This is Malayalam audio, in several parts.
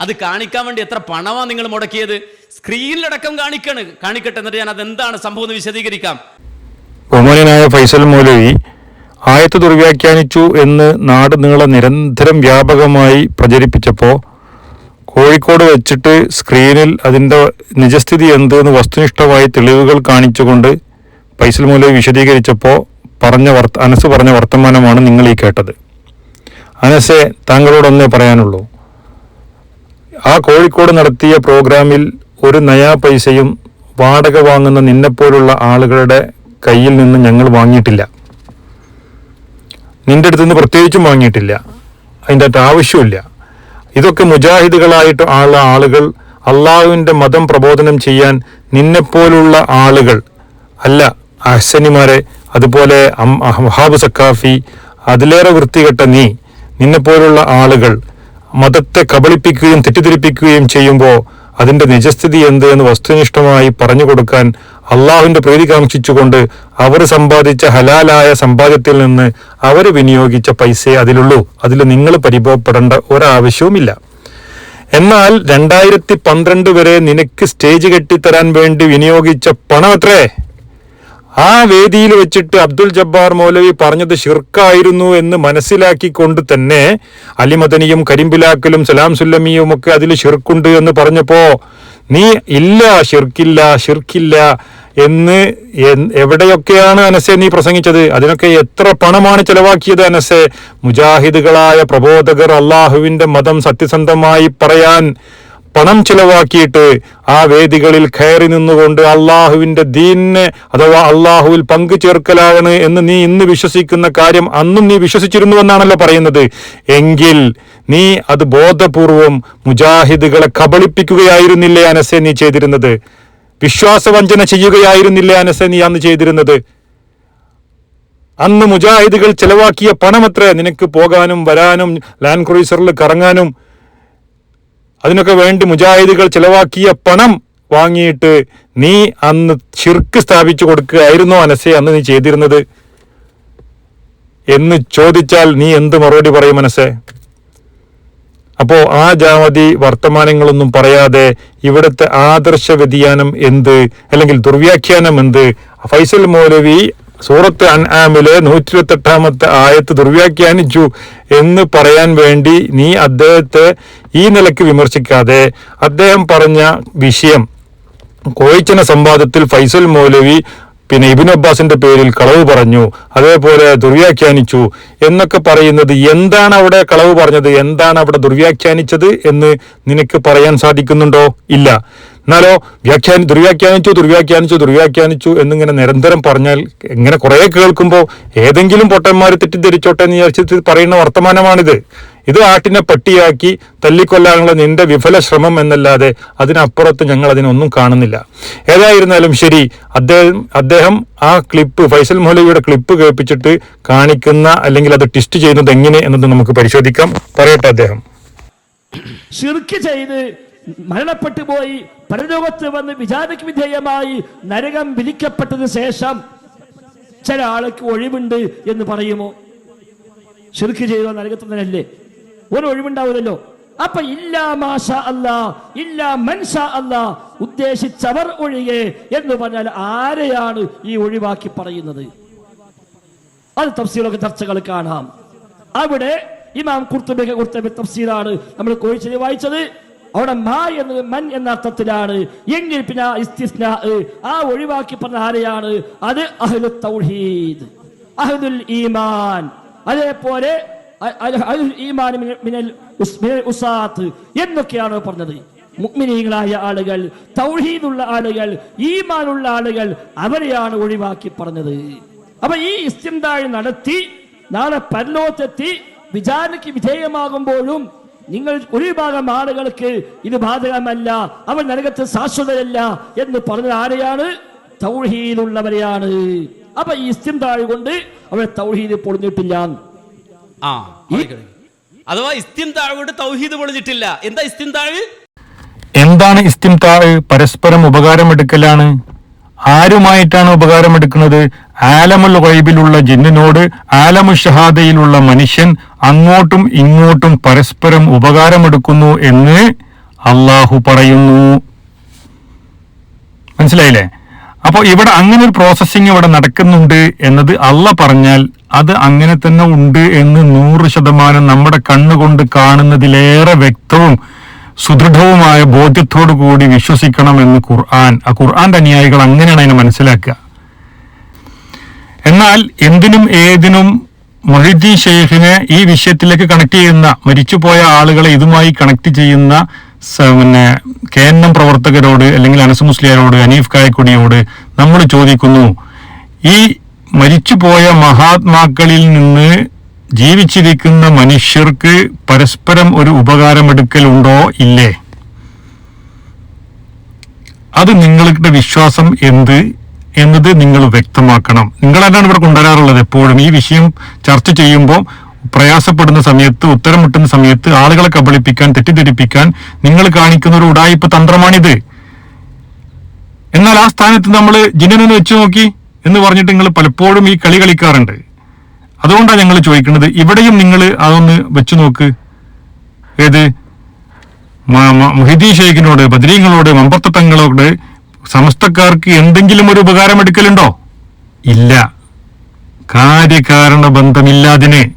അത് കാണിക്കാൻ വേണ്ടി എത്ര പണമാണ് നിങ്ങൾ മുടക്കിയത്? സ്ക്രീനിലടക്കം കാണിക്കണ്. കാണിക്കട്ടെ എന്നിട്ട് ഞാൻ അതെന്താണ് സംഭവം എന്ന് വിശദീകരിക്കാം. ബഹുമാനായ ഫൈസൽ മൗലവി ആയത്ത് ദുർവ്യാഖ്യാനിച്ചു എന്ന് നാട് നീളെ നിരന്തരം വ്യാപകമായി പ്രചരിപ്പിച്ചപ്പോൾ കോഴിക്കോട് വെച്ചിട്ട് സ്ക്രീനിൽ അതിന്റെ നിജസ്ഥിതി എന്ത് എന്ന് വസ്തുനിഷ്ഠമായി തെളിവുകൾ കാണിച്ചുകൊണ്ട് ഫൈസൽ മൗലവി വിശദീകരിച്ചപ്പോൾ പറഞ്ഞ വർത്ത അനസ് പറഞ്ഞ വർത്തമാനമാണ് നിങ്ങൾ ഈ കേട്ടത്. അനസെ താങ്കളോടൊന്നേ പറയാനുള്ളൂ. ആ കോഴിക്കോട് നടത്തിയ പ്രോഗ്രാമിൽ ഒരു നയാ പൈസയും വാടക വാങ്ങുന്ന നിന്നെപ്പോലുള്ള ആളുകളുടെ കയ്യിൽ നിന്ന് ഞങ്ങൾ വാങ്ങിയിട്ടില്ല. നിന്റെ അടുത്ത് നിന്ന് പ്രത്യേകിച്ചും വാങ്ങിയിട്ടില്ല. അതിന്റെ അകത്ത് ആവശ്യമില്ല. ഇതൊക്കെ മുജാഹിദുകളായിട്ട് ഉള്ള ആളുകൾ അള്ളാഹുവിന്റെ മതം പ്രബോധനം ചെയ്യാൻ നിന്നെപ്പോലുള്ള ആളുകൾ അല്ല അഹ്സനിമാരെ അതുപോലെ അം- വഹാബ് സക്കാഫി അതിലേറെ വൃത്തികെട്ട നീ നിന്നെപ്പോലുള്ള ആളുകൾ മതത്തെ കബളിപ്പിക്കുകയും തെറ്റിദ്ധരിപ്പിക്കുകയും ചെയ്യുമ്പോൾ അതിന്റെ നിജസ്ഥിതി എന്ത് എന്ന് വസ്തുനിഷ്ഠമായി പറഞ്ഞു കൊടുക്കാൻ അള്ളാഹുവിന്റെ പ്രീതി കാംക്ഷിച്ചുകൊണ്ട് അവർ സമ്പാദിച്ച ഹലാലായ സമ്പാദ്യത്തിൽ നിന്ന് അവർ വിനിയോഗിച്ച പൈസയെ അതിലുള്ളൂ. അതിൽ നിങ്ങൾ പരിഭവപ്പെടേണ്ട ഒരാവശ്യവുമില്ല. എന്നാൽ രണ്ടായിരത്തി പന്ത്രണ്ട് വരെ നിനക്ക് സ്റ്റേജ് കെട്ടിത്തരാൻ വേണ്ടി വിനിയോഗിച്ച പണം എത്രേ? ആ വേദിയിൽ വെച്ചിട്ട് അബ്ദുൽ ജബ്ബാർ മൗലവി പറഞ്ഞത് ഷിർക്കായിരുന്നു എന്ന് മനസ്സിലാക്കിക്കൊണ്ട് തന്നെ അലിമദനിയും കരിമ്പിലാക്കലും സലാം സുല്ലമിയും ഒക്കെ അതിൽ ഷിർക്കുണ്ട് എന്ന് പറഞ്ഞപ്പോ നീ ഇല്ല ഷിർക്കില്ല ഷിർക്കില്ല എന്ന് എവിടെയൊക്കെയാണ് അനസെ നീ പ്രസംഗിച്ചത്? അതിനൊക്കെ എത്ര പണമാണ് ചെലവാക്കിയത് അനസെ? മുജാഹിദുകളായ പ്രബോധകർ അള്ളാഹുവിന്റെ മതം സത്യസന്ധമായി പറയാൻ പണം ചിലവാക്കിയിട്ട് ആ വേദികളിൽ കയറി നിന്നുകൊണ്ട് അള്ളാഹുവിന്റെ ദീനിനെ അഥവാ അള്ളാഹുവിൽ പങ്കു ചേർക്കലാണ് എന്ന് നീ ഇന്ന് വിശ്വസിക്കുന്ന കാര്യം അന്നും നീ വിശ്വസിച്ചിരുന്നുവെന്നാണല്ലോ പറയുന്നത്. എങ്കിൽ നീ അത് ബോധപൂർവം മുജാഹിദുകളെ കബളിപ്പിക്കുകയായിരുന്നില്ലേ അനസെ നീ ചെയ്തിരുന്നത്? വിശ്വാസവഞ്ചന ചെയ്യുകയായിരുന്നില്ലേ അനസെ നീ അന്ന് ചെയ്തിരുന്നത്? അന്ന് മുജാഹിദുകൾ ചെലവാക്കിയ പണമത്ര നിനക്ക് പോകാനും വരാനും ലാൻഡ് ക്രൂയിസറിൽ കറങ്ങാനും അതിനൊക്കെ വേണ്ടി മുജാഹിദികൾ ചിലവാക്കിയ പണം വാങ്ങിയിട്ട് നീ അന്ന് ചിർക്ക് സ്ഥാപിച്ചു കൊടുക്കുകയായിരുന്നോ അനസെ അന്ന് നീ ചെയ്തിരുന്നത്? എന്ന് ചോദിച്ചാൽ നീ എന്ത് മറുപടി പറയും മനസ്സേ അപ്പോ ആ ജാമതി വർത്തമാനങ്ങളൊന്നും പറയാതെ ഇവിടുത്തെ ആദർശ വ്യതിയാനം എന്ത്? അല്ലെങ്കിൽ ദുർവ്യാഖ്യാനം എന്ത്? ഫൈസൽ മൗലവി സൂറത്ത് അൻആമിലെ നൂറ്റി ഇരുപത്തെട്ടാമത്തെ ആയത്ത് ദുർവ്യാഖ്യാനിച്ചു എന്ന് പറയാൻ വേണ്ടി നീ അദ്ദേഹത്തെ ഈ നിലയ്ക്ക് വിമർശിക്കാതെ അദ്ദേഹം പറഞ്ഞ വിഷയം കോഴിച്ചന സംവാദത്തിൽ ഫൈസൽ മൗലവി പിന്നെ ഇബിൻ അബ്ബാസിന്റെ പേരിൽ കളവ് പറഞ്ഞു അതേപോലെ ദുർവ്യാഖ്യാനിച്ചു എന്നൊക്കെ പറയുന്നത് എന്താണ് അവിടെ കളവ് പറഞ്ഞത്? എന്താണ് അവിടെ ദുർവ്യാഖ്യാനിച്ചത് എന്ന് നിനക്ക് പറയാൻ സാധിക്കുന്നുണ്ടോ? ഇല്ല. എന്നാലോ വ്യാഖ്യാനി ദുർവ്യാഖ്യാനിച്ചു ദുർവ്യാഖ്യാനിച്ചു ദുർവ്യാഖ്യാനിച്ചു എന്നിങ്ങനെ നിരന്തരം പറഞ്ഞാൽ ഇങ്ങനെ കുറെ കേൾക്കുമ്പോൾ ഏതെങ്കിലും പൊട്ടന്മാർ തെറ്റിദ്ധരിച്ചോട്ടെ എന്ന് വിചാരിച്ചിട്ട് പറയുന്ന വർത്തമാനമാണിത്. ഇത് ആട്ടിനെ പട്ടിയാക്കി തല്ലിക്കൊല്ലാനുള്ള നിന്റെ വിഫല ശ്രമം എന്നല്ലാതെ അതിനപ്പുറത്ത് ഞങ്ങൾ അതിനൊന്നും കാണുന്നില്ല. ഏതായിരുന്നാലും ശരി അദ്ദേഹം അദ്ദേഹം ആ ക്ലിപ്പ് ഫൈസൽ മൊഹലിയുടെ ക്ലിപ്പ് കേൾപ്പിച്ചിട്ട് കാണിക്കുന്ന അല്ലെങ്കിൽ അത് ടിസ്റ്റ് ചെയ്യുന്നത് എങ്ങനെ എന്നത് നമുക്ക് പരിശോധിക്കാം. പറയട്ടെ അദ്ദേഹം. ചെയ്ത് മരണപ്പെട്ടു പോയി പരലോകത്ത് വന്ന് വിചാരണയ്ക്ക് വിധേയമായി നരകം വിധിക്കപ്പെട്ടതിന് ശേഷം ചില ആൾക്ക് ഒഴിവുണ്ട് എന്ന് പറയുമോ? ഷിർക്ക് ചെയ്തോ നരകത്തിൽ തന്നെയല്ലേ? ഒരു ഒഴിവുണ്ടാവില്ലല്ലോ. അപ്പൊ ഇല്ലാ മാഷ അല്ല ഇല്ലാ മൻഷ അല്ല ഉദ്ദേശിച്ചവർ ഒഴികെ എന്ന് പറഞ്ഞാൽ ആരെയാണ് ഈ ഒഴിവാക്കി പറയുന്നത്? അത് തഫ്സീലൊക്കെ ചർച്ചകൾ കാണാം. അവിടെ ഇമാം കുർത്തുബിക്ക് കുർത്തുബി തഫ്സീലാണ് നമ്മൾ കോഴിച്ചത് വായിച്ചത്. അവിടെ മാ എന്നത് മൻ എന്ന അർത്ഥത്തിലാണ്. എങ്കിൽ പിന്നെ ഇസ്തിസ്നാ, ആ ഒഴിവാക്കി പറഞ്ഞ ആരെയാണ്? അത് അഹ്ലു തൗഹീദ് അഹ്ലുൽ ഈമാൻ. അതേപോലെ എന്നൊക്കെയാണ് പറഞ്ഞത്. മുഗ്മിനീകളായ ആളുകൾ തൗഹീദുള്ള ആളുകൾ ഈമാനുള്ള ആളുകൾ അവരെയാണ് ഒഴിവാക്കി പറഞ്ഞത്. അപ്പൊ ഈ ഇസ്തിന്താഴ് നടത്തി നാളെ പരലോത്തെത്തി വിചാരണയ്ക്ക് വിധേയമാകുമ്പോഴും നിങ്ങൾ ഒരു വിഭാഗം ആളുകൾക്ക് ഇത് ബാധകമല്ല അവൻ നരകത്ത് ശാശ്വതയല്ല എന്ന് പറഞ്ഞത് ആരെയാണ്? തൗഹീദുള്ളവരെയാണ്. അപ്പൊ ഈ ഇസ്തിന്താഴ് കൊണ്ട് അവരെ തൗഹീദ് പൊളിഞ്ഞിട്ടില്ല. ആ. അഥവാ ഇസ്തിൻതാഴ് കൊണ്ട് തൗഹീദ് പൊളിഞ്ഞിട്ടില്ല. എന്താ ഇസ്തിൻതാഴ് എന്താണ് ഇസ്തിം താഴ് പരസ്പരം ഉപകാരമെടുക്കലാണ്. ആരുമായിട്ടാണ് ഉപകാരമെടുക്കുന്നത്? ആലമുൽ ഗൈബിലുള്ള ജിന്നിനോട് ആലമു ഷഹാദയിലുള്ള മനുഷ്യൻ അങ്ങോട്ടും ഇങ്ങോട്ടും പരസ്പരം ഉപകാരമെടുക്കുന്നു എന്ന് അള്ളാഹു പറയുന്നു. മനസ്സിലായില്ലേ? അപ്പോൾ ഇവിടെ അങ്ങനെ ഒരു പ്രോസസ്സിങ് ഇവിടെ നടക്കുന്നുണ്ട് എന്നത് അല്ല പറഞ്ഞാൽ അത് അങ്ങനെ തന്നെ ഉണ്ട് എന്ന് നൂറ് ശതമാനം നമ്മുടെ കണ്ണുകൊണ്ട് കാണുന്നതിലേറെ വ്യക്തവും സുദൃഢവുമായ ബോധ്യത്തോടു കൂടി വിശ്വസിക്കണം എന്ന് ഖുർആൻ. ആ ഖുർആന്റെ അനുയായികൾ അങ്ങനെയാണ് അതിനെ മനസ്സിലാക്കുക. എന്നാൽ എന്തിനും ഏതിനും മൊഹിദ്ദീൻ ഷെയ്ഖിനെ ഈ വിഷയത്തിലേക്ക് കണക്ട് ചെയ്യുന്ന മരിച്ചുപോയ ആളുകളെ ഇതുമായി കണക്ട് ചെയ്യുന്ന പിന്നെ കെ എൻ എം പ്രവർത്തകരോട് അല്ലെങ്കിൽ അനസ് മുസ്ലിയാരോട് അനീഫ് കായക്കുടിയോട് നമ്മൾ ചോദിക്കുന്നു ഈ മരിച്ചുപോയ മഹാത്മാക്കളിൽ നിന്ന് ജീവിച്ചിരിക്കുന്ന മനുഷ്യർക്ക് പരസ്പരം ഒരു ഉപകാരമെടുക്കലുണ്ടോ ഇല്ലേ? അത് നിങ്ങളുടെ വിശ്വാസം എന്ത്? എന്നത് നിങ്ങൾ വ്യക്തമാക്കണം. തന്നെയാണ് ഇവിടെ കൊണ്ടുവരാറുള്ളത് എപ്പോഴും. ഈ വിഷയം ചർച്ച ചെയ്യുമ്പോൾ പ്രയാസപ്പെടുന്ന സമയത്ത് ഉത്തരം മുട്ടുന്ന സമയത്ത് ആളുകളെ കബളിപ്പിക്കാൻ തെറ്റിദ്ധരിപ്പിക്കാൻ നിങ്ങൾ കാണിക്കുന്ന ഒരു ഉടായിപ്പ് തന്ത്രമാണിത്. എന്നാൽ ആ സ്ഥാനത്ത് നമ്മൾ ജിന്നനെ വെച്ച് നോക്കി എന്ന് പറഞ്ഞിട്ട് നിങ്ങൾ പലപ്പോഴും ഈ കളി കളിക്കാറുണ്ട്. അതുകൊണ്ടാണ് ഞങ്ങൾ ചോദിക്കുന്നത് ഇവിടെയും നിങ്ങൾ അതൊന്ന് വെച്ചു നോക്ക്. ഏത്? മുഹിദ്ദീൻ ഷെയ്ഖിനോട് ബദ്രീങ്ങളോട് മമ്പത്തങ്ങളോട് സമസ്തക്കാർക്ക് എന്തെങ്കിലും ഒരു ഉപകാരം എടുക്കലുണ്ടോ ഇല്ല. കാര്യകാരണ ബന്ധമില്ലാതിനെ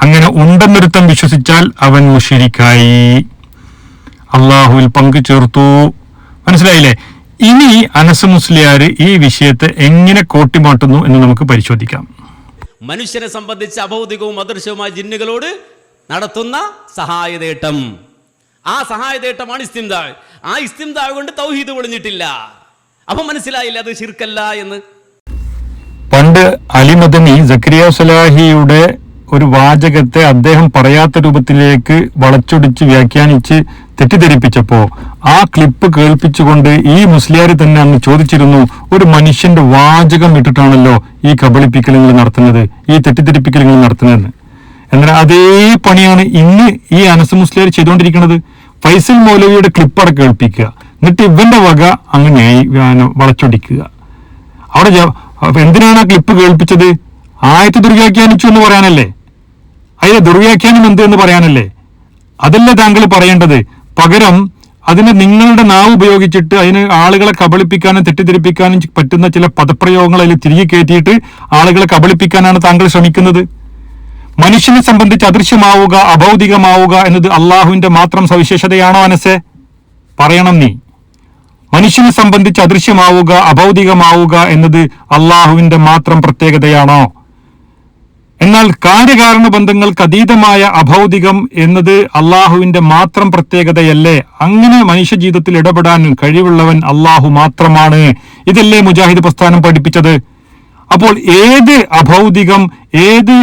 അങ്ങനെ ഉണ്ടെന്നൊരുത്തം വിശ്വസിച്ചാൽ അവൻ മുഷിരിക്കായി. അള്ളാഹുവിൽ പങ്കു ചേർത്തു. മനസ്സിലായില്ലേ? ഇനി അനസ് മുസ്ലിയാർ ഈ വിഷയത്തെ എങ്ങനെ കോട്ടിമാട്ടുന്നു എന്ന് നമുക്ക് പരിശോധിക്കാം. മനുഷ്യനെ സംബന്ധിച്ച് അഭൗതികവും അദൃശ്യവുമായ ജിന്നുകളോട് നടത്തുന്ന സഹായതേട്ടം. ആ സഹായതേട്ടമാണ് ഇസ്തിംതാഴ് ആ ഇസ്തിംതാഴ് കൊണ്ട് തൗഹീദ് പൊളിഞ്ഞിട്ടില്ല. അപ്പൊ മനസ്സിലായില്ല അത് ശിർക്കല്ല എന്ന്. പണ്ട് അലിമദനി ജക്രിയ സലാഹിയുടെ ഒരു വാചകത്തെ അദ്ദേഹം പറയാത്ത രൂപത്തിലേക്ക് വളച്ചൊടിച്ച് വ്യാഖ്യാനിച്ച് തെറ്റിദ്ധരിപ്പിച്ചപ്പോ ആ ക്ലിപ്പ് കേൾപ്പിച്ചുകൊണ്ട് ഈ മുസ്ലിയാർ തന്നെ അന്ന് ചോദിച്ചിരുന്നു ഒരു മനുഷ്യന്റെ വാചകം ഇട്ടിട്ടാണല്ലോ ഈ കബളിപ്പിക്കലുകൾ നടത്തുന്നത് ഈ തെറ്റിദ്ധരിപ്പിക്കലുകൾ നടത്തുന്നത്. എന്നാൽ അതേ പണിയാണ് ഇന്ന് ഈ അനസ് മുസ്ലിയാർ ചെയ്തുകൊണ്ടിരിക്കുന്നത്. ഫൈസൽ മൗലവിയുടെ ക്ലിപ്പ് അടക്കം കേൾപ്പിക്കുക. എന്നിട്ട് ഇവന്റെ വക അങ്ങനെ വളച്ചൊടിക്കുക. അവിടെ എന്തിനാണ് ആ ക്ലിപ്പ് കേൾപ്പിച്ചത്? ആയത്ത് ദുർവ്യാഖ്യാനിച്ചു എന്ന് പറയാനല്ലേ? അതിലെ ദുർവ്യാഖ്യാനം എന്ത് എന്ന് പറയാനല്ലേ? അതല്ല താങ്കൾ പറയേണ്ടത്? പകരം അതിന് നിങ്ങളുടെ നാവ് ഉപയോഗിച്ചിട്ട് അതിന് ആളുകളെ കബളിപ്പിക്കാനും തെറ്റിദ്ധരിപ്പിക്കാനും പറ്റുന്ന ചില പദപ്രയോഗങ്ങൾ അതിൽ തിരികെ കയറ്റിയിട്ട് ആളുകളെ കബളിപ്പിക്കാനാണ് താങ്കൾ ശ്രമിക്കുന്നത്. മനുഷ്യനെ സംബന്ധിച്ച് അദൃശ്യമാവുക അഭൗതികമാവുക എന്നത് അള്ളാഹുവിന്റെ മാത്രം സവിശേഷതയാണോ അനസെ? പറയണം നീ. മനുഷ്യനെ സംബന്ധിച്ച് അദൃശ്യമാവുക അഭൗതികമാവുക എന്നത് അള്ളാഹുവിന്റെ മാത്രം പ്രത്യേകതയാണോ? എന്നാൽ കാര്യകാരണ ബന്ധങ്ങൾക്ക് അതീതമായ അഭൗതികം എന്നത് അള്ളാഹുവിന്റെ മാത്രം പ്രത്യേകതയല്ലേ? അങ്ങനെ മനുഷ്യ ജീവിതത്തിൽ ഇടപെടാൻ കഴിവുള്ളവൻ അള്ളാഹു മാത്രമാണ്. ഇതല്ലേ മുജാഹിദ് പ്രസ്ഥാനം പഠിപ്പിച്ചത്? അപ്പോൾ ഏത് അഭൗതികം ഏത്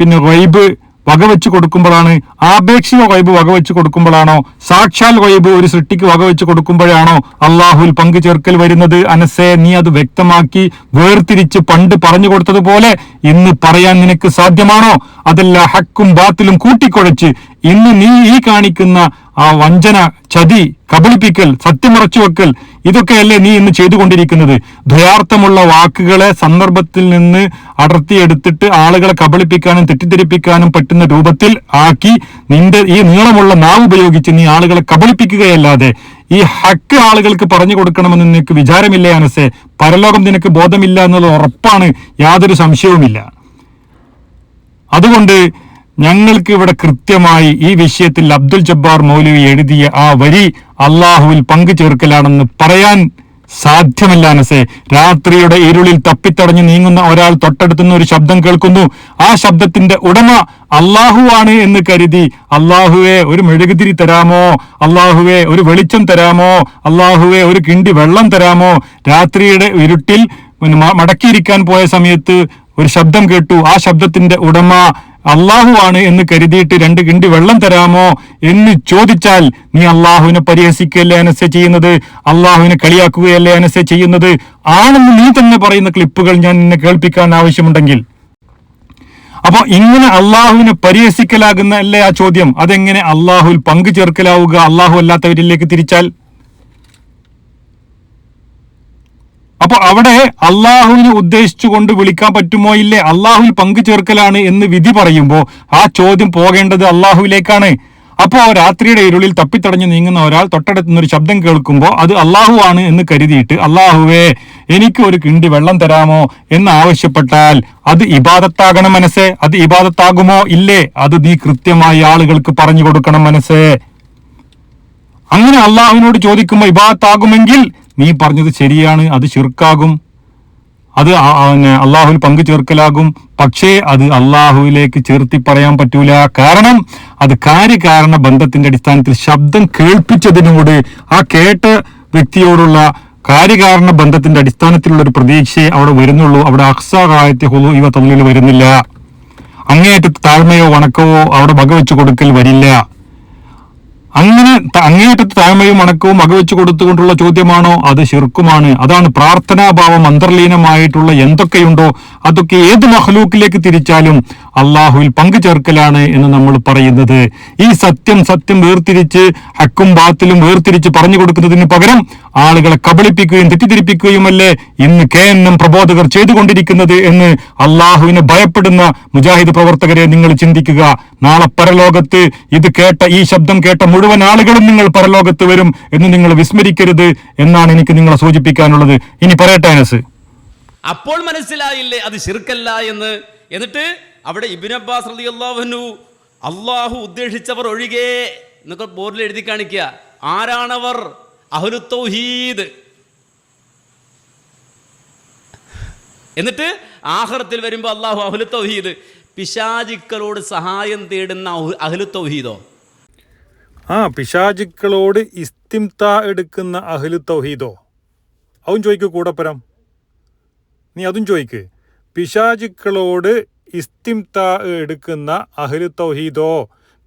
പിന്നെ വൈബ് വകവെച്ച് കൊടുക്കുമ്പോഴാണ് ആപേക്ഷിക വൈബ് വകവെച്ച് കൊടുക്കുമ്പോഴാണോ? സാക്ഷാൽ വൈബ് ഒരു സൃഷ്ടിക്ക് വകവെച്ച് കൊടുക്കുമ്പോഴാണോ അള്ളാഹുവിൽ പങ്കു ചേർക്കൽ വരുന്നത്? അനസേ നീ അത് വ്യക്തമാക്കി വേർതിരിച്ച് പണ്ട് പറഞ്ഞു കൊടുത്തതുപോലെ ഇന്ന് പറയാൻ നിനക്ക് സാധ്യമാണോ? അതല്ല ഹക്കും ബാത്തിലും കൂട്ടിക്കുഴച്ച് ഇന്ന് നീ ഈ കാണിക്കുന്ന ആ വഞ്ചന ചതി കബളിപ്പിക്കൽ സത്യമറച്ചു വെക്കൽ ഇതൊക്കെയല്ലേ നീ ഇന്ന് ചെയ്തുകൊണ്ടിരിക്കുന്നത്? ദ്വയാർത്ഥമുള്ള വാക്കുകളെ സന്ദർഭത്തിൽ നിന്ന് അടർത്തിയെടുത്തിട്ട് ആളുകളെ കബളിപ്പിക്കാനും തെറ്റിദ്ധരിപ്പിക്കാനും പറ്റുന്ന രൂപത്തിൽ ആക്കി നിന്റെ ഈ നീളമുള്ള നാവ് ഉപയോഗിച്ച് നീ ആളുകളെ കബളിപ്പിക്കുകയല്ലാതെ ഈ ഹക്ക് ആളുകൾക്ക് പറഞ്ഞു കൊടുക്കണമെന്ന് നിനക്ക് വിചാരമില്ല അനസെ? പരലോകം നിനക്ക് ബോധമില്ല എന്നുള്ളത് ഉറപ്പാണ്. യാതൊരു സംശയവുമില്ല. അതുകൊണ്ട് ഞങ്ങൾക്ക് ഇവിടെ കൃത്യമായി ഈ വിഷയത്തിൽ അബ്ദുൽ ജബ്ബാർ മൗലവി എഴുതിയ ആ വരി അള്ളാഹുവിൽ പങ്കു ചേർക്കലാണെന്ന് പറയാൻ സാധ്യമല്ല അനസെ. രാത്രിയുടെ ഇരുളിൽ തപ്പിത്തടഞ്ഞു നീങ്ങുന്ന ഒരാൾ തൊട്ടടുത്തുനിന്ന് ഒരു ശബ്ദം കേൾക്കുന്നു. ആ ശബ്ദത്തിന്റെ ഉടമ അള്ളാഹുവാണ് എന്ന് കരുതി അള്ളാഹുവെ ഒരു മെഴുകുതിരി തരാമോ? അള്ളാഹുവെ ഒരു വെളിച്ചം തരാമോ? അള്ളാഹുവെ ഒരു കിണ്ടി വെള്ളം തരാമോ? രാത്രിയുടെ ഇരുട്ടിൽ മടക്കിയിരിക്കാൻ പോയ സമയത്ത് ഒരു ശബ്ദം കേട്ടു. ആ ശബ്ദത്തിന്റെ ഉടമ അള്ളാഹുവാണ് എന്ന് കരുതിയിട്ട് രണ്ട് കിണ്ടി വെള്ളം തരാമോ എന്ന് ചോദിച്ചാൽ നീ അള്ളാഹുവിനെ പരിഹസിക്കുകയല്ലേ അനസെ ചെയ്യുന്നത്? അള്ളാഹുവിനെ കളിയാക്കുകയല്ലേ അനസെ ചെയ്യുന്നത്? ആണെന്ന് നീ തന്നെ പറയുന്ന ക്ലിപ്പുകൾ ഞാൻ നിന്നെ കേൾപ്പിക്കാൻ ആവശ്യമുണ്ടെങ്കിൽ. അപ്പൊ ഇങ്ങനെ അള്ളാഹുവിനെ പരിഹസിക്കലാകുന്ന അല്ലേ ആ ചോദ്യം? അതെങ്ങനെ അള്ളാഹുവിൽ പങ്കു ചേർക്കലാവുക അള്ളാഹു അല്ലാത്തവരിലേക്ക് തിരിച്ചാൽ? അപ്പൊ അവിടെ അള്ളാഹുവിനെ ഉദ്ദേശിച്ചുകൊണ്ട് വിളിക്കാൻ പറ്റുമോ ഇല്ലേ? അള്ളാഹുവിൽ പങ്കു ചേർക്കലാണ് എന്ന് വിധി പറയുമ്പോൾ ആ ചോദ്യം പോകേണ്ടത് അള്ളാഹുവിലേക്കാണ്. അപ്പോൾ രാത്രിയുടെ ഇരുളിൽ തപ്പിത്തടഞ്ഞു നീങ്ങുന്ന ഒരാൾ തൊട്ടടുത്ത് നിന്നൊരു ശബ്ദം കേൾക്കുമ്പോൾ അത് അള്ളാഹു ആണ് എന്ന് കരുതിയിട്ട് അള്ളാഹുവേ എനിക്ക് ഒരു കിണ്ടി വെള്ളം തരാമോ? എന്ന് ആവശ്യപ്പെട്ടാൽ അത് ഇബാദത്താകണം മനസ്സേ അത് ഇബാദത്താകുമോ ഇല്ലേ? അത് നീ കൃത്യമായി ആളുകൾക്ക് പറഞ്ഞു കൊടുക്കണം മനസ്സേ. അള്ളാഹുവിനോട് ചോദിക്കുമ്പോൾ ഇബാത്താകുമെങ്കിൽ നീ പറഞ്ഞത് ശരിയാണ് അത് ശിർക്കാകും. അത് അള്ളാഹുൽ പങ്കു ചേർക്കലാകും. പക്ഷേ അത് അള്ളാഹുവിലേക്ക് ചേർത്തി പറയാൻ പറ്റൂല. കാരണം അത് കാര്യകാരണ ബന്ധത്തിന്റെ അടിസ്ഥാനത്തിൽ ശബ്ദം കേൾപ്പിച്ചതിനോട് ആ കേട്ട വ്യക്തിയോടുള്ള കാര്യകാരണ ബന്ധത്തിന്റെ അടിസ്ഥാനത്തിലുള്ള ഒരു പ്രതീക്ഷയെ അവിടെ വരുന്നുള്ളൂ. അവിടെ അക്സാകായത്തെ ഹുലു ഇവ തള്ളിൽ വരുന്നില്ല. അങ്ങേയറ്റത്ത് താഴ്മയോ വണക്കവോ അവിടെ വകവെച്ചു കൊടുക്കൽ വരില്ല. അങ്ങനെ അങ്ങേയറ്റത്ത് താഴ്മയും അണക്കവും വകവെച്ച് കൊടുത്തുകൊണ്ടുള്ള ചോദ്യമാണോ? അത് ശിർക്കുമാണ്. അതാണ് പ്രാർത്ഥനാഭാവം അന്തർലീനമായിട്ടുള്ള എന്തൊക്കെയുണ്ടോ അതൊക്കെ ഏത് മഹലൂക്കിലേക്ക് തിരിച്ചാലും അള്ളാഹുവിൽ പങ്കു ചേർക്കലാണ് എന്ന് നമ്മൾ പറയുന്നത്. ഈ സത്യം സത്യം വേർതിരിച്ച് ഹക്കും ബാത്തിലും വേർതിരിച്ച് പറഞ്ഞു കൊടുക്കുന്നതിന് പകരം ആളുകളെ കബളിപ്പിക്കുകയും തെറ്റിദ്ധരിപ്പിക്കുകയുമല്ലേ? ഇന്ന് കെ എൻ എം പ്രബോധകർ ചെയ്തുകൊണ്ടിരിക്കുന്നത് എന്ന് അള്ളാഹുവിനെ ഭയപ്പെടുന്ന മുജാഹിദ് പ്രവർത്തകരെ നിങ്ങൾ ചിന്തിക്കുക. നാളെ പരലോകത്ത് ഇത് കേട്ട ഈ ശബ്ദം കേട്ട മുഴുവൻ ആളുകളും നിങ്ങൾ പരലോകത്ത് വരും എന്ന് നിങ്ങൾ വിസ്മരിക്കരുത് എന്നാണ് എനിക്ക് നിങ്ങളെ സൂചിപ്പിക്കാനുള്ളത്. ഇനി പറയട്ടെ അനസ്. അപ്പോൾ മനസ്സിലായില്ലേ അത് ശിർക്കല്ല എന്ന്? എന്നിട്ട് അവിടെ ഇബിൻ അബ്ബാസ് റളിയല്ലാഹു അള്ളാഹു ഉദ്ദേശിച്ചവർ ഒഴികെ എന്നൊക്കെ ബോർഡിൽ എഴുതി കാണിക്കുക. ആരാണവർ? അഹുലു തൗഹീദ്. എന്നിട്ട് ആഹ്റത്തിൽ വരുമ്പോൾ അള്ളാഹു അഹുലു തൗഹീദ്. പിശാചിക്കളോട് സഹായം തേടുന്ന അഹ്ലു തൗഹീദോ? ആ പിശാചിക്കളോട് ഇസ്തിംത എടുക്കുന്ന അഹ്ലു തൗഹീദോ? അവൻ ചോദിക്കൂ കൂടപ്പുരം നീ അതും ചോദിക്ക് പിശാചുക്കളോട് ഇസ്തിംത എടുക്കുന്ന അഹ്ലു തൗഹീദോ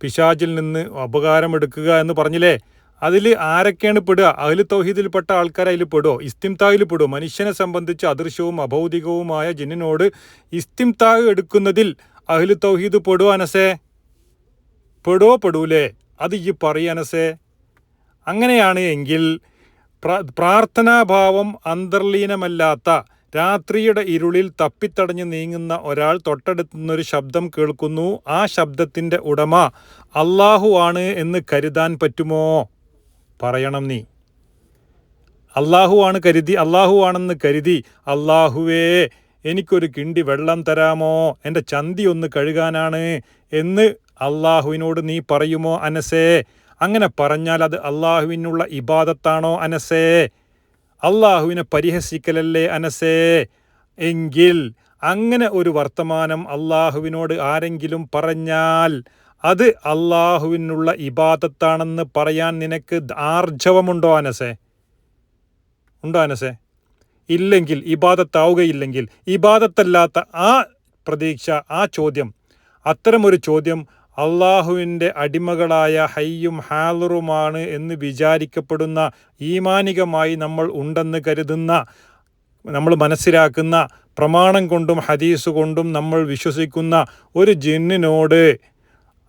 പിശാജിൽ നിന്ന് അപകാരം എടുക്കുക എന്ന് പറഞ്ഞില്ലേ? അതിൽ ആരൊക്കെയാണ് പെടുക? അഹ്ലു തൗഹീദിൽപ്പെട്ട ആൾക്കാർ അതിൽ പെടുമോ ഇസ്തിംതായിൽ പെടുമോ മനുഷ്യനെ സംബന്ധിച്ച് അദൃശ്യവും അഭൗതികവുമായ ജിന്നിനോട് ഇസ്തിംതാ എടുക്കുന്നതിൽ അഹ്ലു തൗഹീദ് പെടുവോ അനസേ? പെടുവോ പെടൂലേ? അത് ഈ പറയാനസേ അങ്ങനെയാണ് എങ്കിൽ പ്രാർത്ഥനാഭാവം അന്തർലീനമല്ലാത്ത രാത്രിയുടെ ഇരുളിൽ തപ്പിത്തടഞ്ഞു നീങ്ങുന്ന ഒരാൾ തൊട്ടടുത്തുനിന്നൊരു ശബ്ദം കേൾക്കുന്നു. ആ ശബ്ദത്തിന്റെ ഉടമ അള്ളാഹു ആണ് എന്ന് കരുതാൻ പറ്റുമോ? പറയണം നീ. അള്ളാഹു ആണ് കരുതി അള്ളാഹു ആണെന്ന് കരുതി അള്ളാഹുവേ എനിക്കൊരു കിണ്ടി വെള്ളം തരാമോ? എന്റെ ചന്തി ഒന്ന് കഴുകാനാണ്. എന്ന് അള്ളാഹുവിനോട് നീ പറയുമോ അനസേ? അങ്ങനെ പറഞ്ഞാൽ അത് അള്ളാഹുവിനുള്ള ഇബാദത്താണോ അനസേ? അള്ളാഹുവിനെ പരിഹസിക്കലല്ലേ അനസേ? എങ്കിൽ അങ്ങനെ ഒരു വർത്തമാനം അള്ളാഹുവിനോട് ആരെങ്കിലും പറഞ്ഞാൽ അത് അള്ളാഹുവിനുള്ള ഇബാദത്താണെന്ന് പറയാൻ നിനക്ക് ആർജവമുണ്ടോ അനസേ? ഉണ്ടോ അനസേ? ഇല്ലെങ്കിൽ ഇബാദത്താവുകയില്ലെങ്കിൽ ഇബാദത്തല്ലാത്ത ആ പ്രതീക്ഷ ആ ചോദ്യം അത്തരമൊരു ചോദ്യം അള്ളാഹുവിന്റെ അടിമകളായ ഹയ്യും ഹാലറുമാണ് എന്ന് വിചാരിക്കപ്പെടുന്ന ഈമാനികമായി നമ്മൾ ഉണ്ടെന്ന് കരുതുന്ന നമ്മൾ മനസ്സിലാക്കുന്ന പ്രമാണം കൊണ്ടും ഹദീസ് കൊണ്ടും നമ്മൾ വിശ്വസിക്കുന്ന ഒരു ജിന്നിനോട്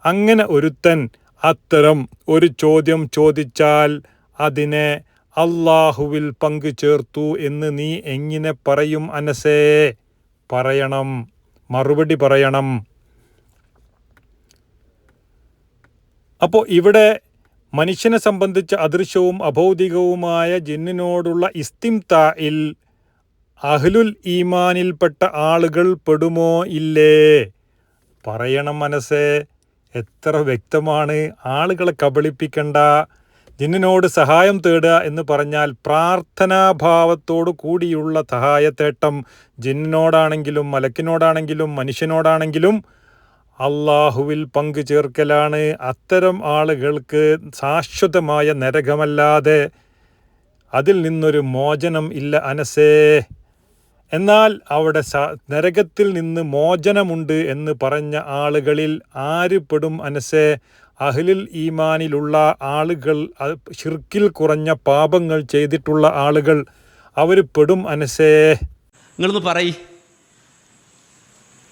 അങ്ങനെ ഒരുത്തൻ അത്തരം ഒരു ചോദ്യം ചോദിച്ചാൽ അതിനെ അള്ളാഹുവിൽ പങ്കു ചേർത്തു എന്ന് നീ എങ്ങനെ പറയും അനസേ? പറയണം. മറുപടി പറയണം. അപ്പോൾ ഇവിടെ മനുഷ്യനെ സംബന്ധിച്ച് അദൃശ്യവും അഭൗതികവുമായ ജിന്നിനോടുള്ള ഇസ്തിംതായിൽ അഹ്ലുൽ ഈമാനിൽപ്പെട്ട ആളുകൾ പെടുമോ ഇല്ലേ? പറയണം മനസ്സേ എത്ര വ്യക്തമാണ്. ആളുകളെ കബളിപ്പിക്കണ്ട ജിന്നിനോട് സഹായം തേടുക എന്ന് പറഞ്ഞാൽ പ്രാർത്ഥനാഭാവത്തോടു കൂടിയുള്ള സഹായത്തേട്ടം ജിന്നിനോടാണെങ്കിലും മലക്കിനോടാണെങ്കിലും മനുഷ്യനോടാണെങ്കിലും അള്ളാഹുവിൽ പങ്കു ചേർക്കലാണ് അത്തരം ആളുകൾക്ക് ശാശ്വതമായ നരകമല്ലാതെ അതിൽ നിന്നൊരു മോചനം ഇല്ല അനസേ. എന്നാൽ അവിടെ നരകത്തിൽ നിന്ന് മോചനമുണ്ട് എന്ന് പറഞ്ഞ ആളുകളിൽ ആര് പെടും അനസേ? അഹ്ലിൽ ഈമാനിലുള്ള ആളുകൾ ഷിർക്കിൽ കുറഞ്ഞ പാപങ്ങൾ ചെയ്തിട്ടുള്ള ആളുകൾ അവർ പെടും അനസേ. നിങ്ങളൊന്ന് പറയ്.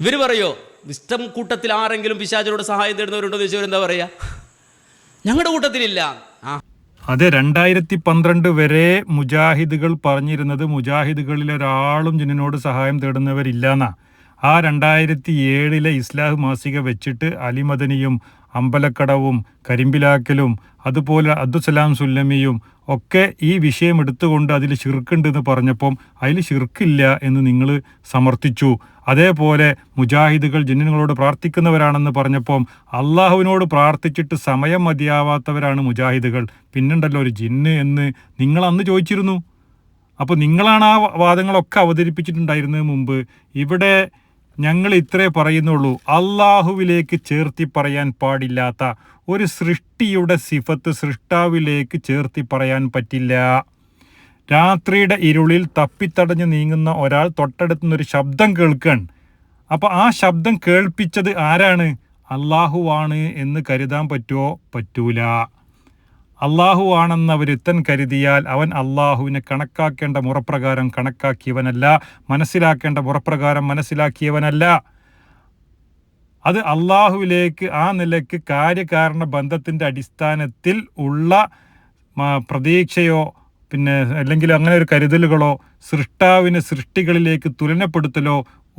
ഇവർ പറയോ? ഇഷ്ടം കൂട്ടത്തിൽ ആരെങ്കിലും പിശാചിനോട് സഹായം തേടുന്നവരുണ്ടോ എന്ന് ചോദിച്ചവർ എന്താ പറയാ? ഞങ്ങളുടെ കൂട്ടത്തിലില്ല. ആ. അതെ രണ്ടായിരത്തി പന്ത്രണ്ട് വരെ മുജാഹിദുകൾ പറഞ്ഞിരുന്നത് മുജാഹിദുകളിൽ ഒരാളും ജിന്നിനോട് സഹായം തേടുന്നവരില്ലെന്നാ. ആ രണ്ടായിരത്തി ഏഴിലെ ഇസ്ലാഹ് മാസിക വെച്ചിട്ട് അലിമദനിയും അമ്പലക്കടവും കരിമ്പിലാക്കലും അതുപോലെ അബ്ദുസലാം സുല്ലമിയും ഒക്കെ ഈ വിഷയം എടുത്തുകൊണ്ട് അതിൽ ഷിർക്കുണ്ട് എന്ന് പറഞ്ഞപ്പം അതിൽ ഷിർക്കില്ല എന്ന് നിങ്ങൾ സമർത്ഥിച്ചു. അതേപോലെ മുജാഹിദുകൾ ജിന്നുകളോട് പ്രാർത്ഥിക്കുന്നവരാണെന്ന് പറഞ്ഞപ്പം അള്ളാഹുവിനോട് പ്രാർത്ഥിച്ചിട്ട് സമയം മതിയാവാത്തവരാണ് മുജാഹിദുകൾ. പിന്നുണ്ടല്ലോ ഒരു ജിന്ന് എന്ന് നിങ്ങൾ അന്ന് ചോദിച്ചിരുന്നു. അപ്പോൾ നിങ്ങളാണ് ആ വാദങ്ങളൊക്കെ അവതരിപ്പിച്ചിട്ടുണ്ടായിരുന്നത് മുമ്പ്. ഇവിടെ ഞങ്ങൾ ഇത്രേ പറയുന്നുള്ളൂ. അള്ളാഹുവിലേക്ക് ചേർത്തി പറയാൻ പാടില്ലാത്ത ഒരു സൃഷ്ടിയുടെ സിഫത്ത് സൃഷ്ടാവിലേക്ക് ചേർത്തി പറയാൻ പറ്റില്ല. രാത്രിയുടെ ഇരുളിൽ തപ്പിത്തടഞ്ഞ് നീങ്ങുന്ന ഒരാൾ തൊട്ടടുത്തുനിന്നൊരു ശബ്ദം കേൾക്കാൻ. അപ്പോൾ ആ ശബ്ദം കേൾപ്പിച്ചത് ആരാണ്? അള്ളാഹുവാണ് എന്ന് കരുതാൻ പറ്റുമോ പറ്റൂല. അള്ളാഹു ആണെന്ന് അവരുത്തൻ കരുതിയാൽ അവൻ അള്ളാഹുവിനെ കണക്കാക്കേണ്ട മുറപ്രകാരം കണക്കാക്കിയവനല്ല മനസ്സിലാക്കേണ്ട മുറപ്രകാരം മനസ്സിലാക്കിയവനല്ല. അത് അള്ളാഹുവിലേക്ക് ആ നിലയ്ക്ക് കാര്യകാരണ ബന്ധത്തിന്റെ അടിസ്ഥാനത്തിൽ ഉള്ള പ്രതീക്ഷയോ പിന്നെ അല്ലെങ്കിൽ അങ്ങനെ ഒരു കരുതലുകളോ സൃഷ്ടാവിനെ സൃഷ്ടികളിലേക്ക് തുലനപ്പെടുത്തലോ